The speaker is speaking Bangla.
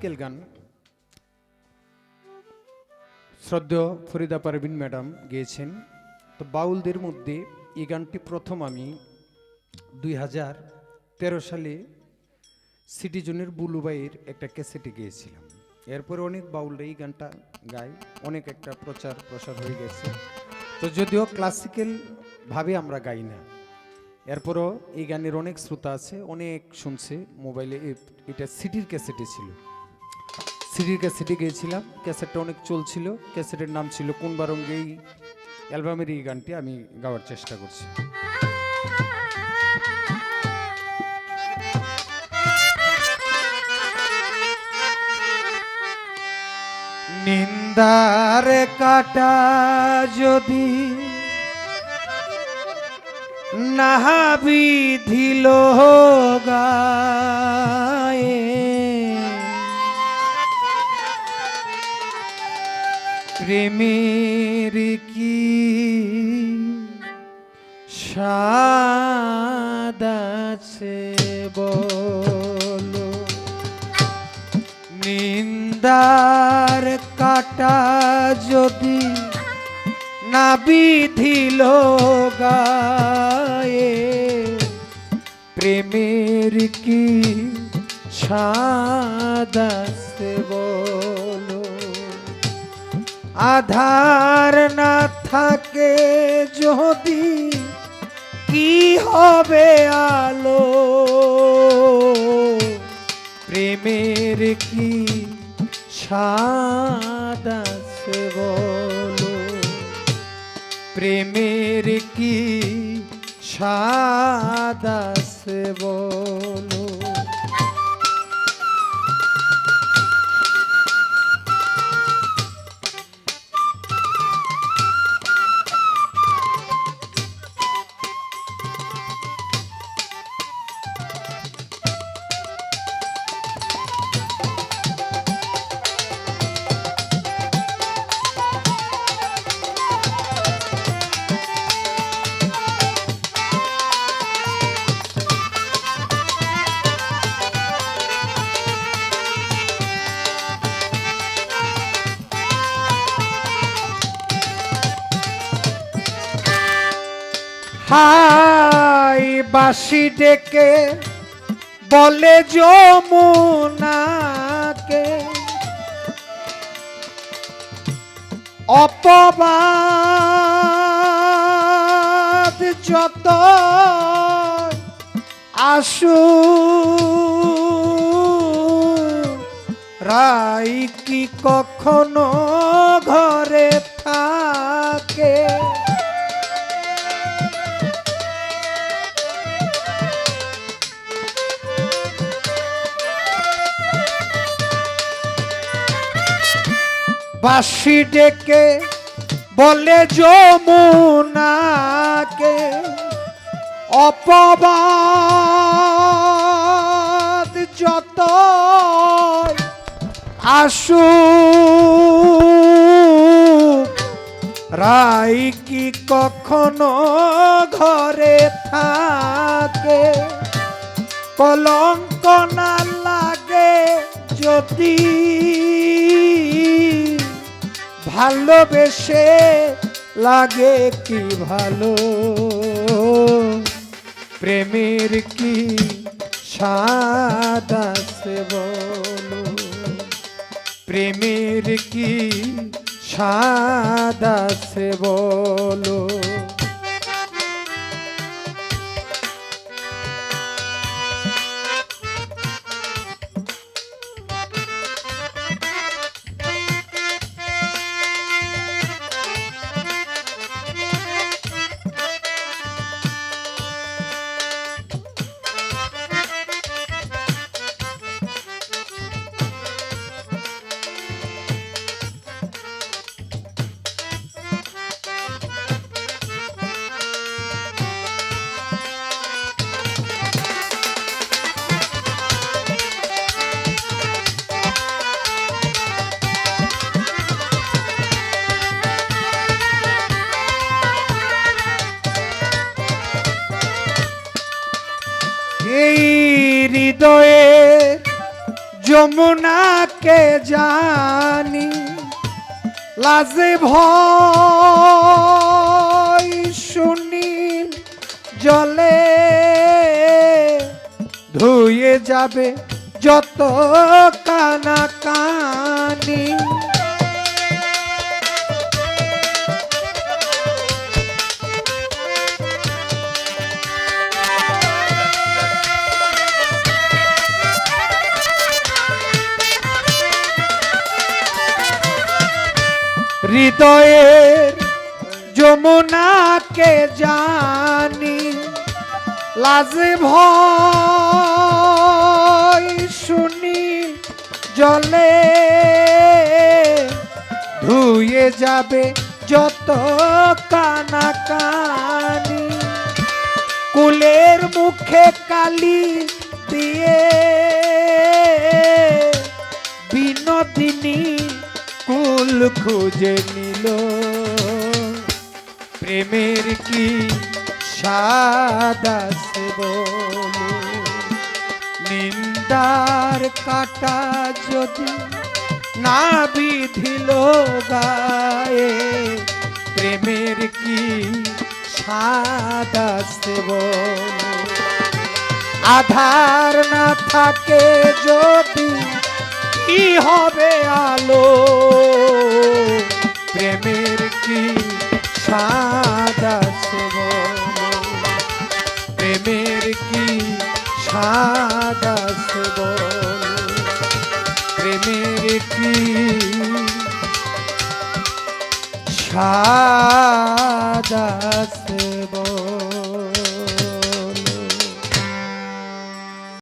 ক্লাসিক্যাল গান শ্রদ্ধেয় ফরিদা পারভিন ম্যাডাম গেয়েছেন। তো বাউলদের মধ্যে এই গানটি প্রথম আমি দুই হাজার তেরো সালে সিটিজনের বুলুবাইয়ের একটা ক্যাসেটে গিয়েছিলাম। এরপরে অনেক বাউলরা এই গানটা গায়, অনেক একটা প্রচার প্রসার হয়ে গেছে। তো যদিও ক্লাসিক্যাল ভাবে আমরা গাই না, এরপরও এই গানের অনেক শ্রোতা আছে, অনেক শুনছে, মোবাইলে এটা সিটির ক্যাসেটে ছিল। সিডির ক্যাসেটে গিয়েছিলাম। ক্যাসেটটা অনেক চলছিল। ক্যাসেটের নাম ছিল কোন বারঙ্গে এই অ্যালবামের এই গানটি আমি গাওয়ার চেষ্টা করছি। নিন্দার কাটা যদি নাহা বিধিল গায়ে কি সাদাছে বলো। নিন্দার কাটা যদি না বিধিল গায়ে প্রেমের কি সাদাসে বলো? আধার না থাকে যদি কি হবে আলো? প্রেমের কি সাদাসে বলো? প্রেমের কি সাদাসে বলো? হাই বাসি ডেকে বলে যমুনাকে। অপবাদ যত আসু রাই কি কখনো ঘরে বাসি ডেকে বলে, যমুনাকে অপবাদ যত আসু রাই কি কখনো ঘরে থাকে? কলঙ্ক না লাগে যদি ভালোবেসে লাগে কি ভালো? প্রেমের কি সাদাসে বলো? প্রেমের কি সাদাসে বলো? হৃদয়ে যমুনাকে জানি লাজে ভয় শুনি জলে ধুয়ে যাবে যত কানা কানি। হৃদয়ের যমুনাকে জানি, লাজে শুনি, জলে ধুয়ে যাবে যত কানা কানি কুলের মুখে কালি দিয়ে বিনোদিনী কুল খুঁজে নিল। প্রেমের কি সাদা নিন্দার কাটা যদি না বিধিল গায়ে, প্রেমের কি সাদা আধার না থাকে যদি, কি হবে প্রেমের কি সাদা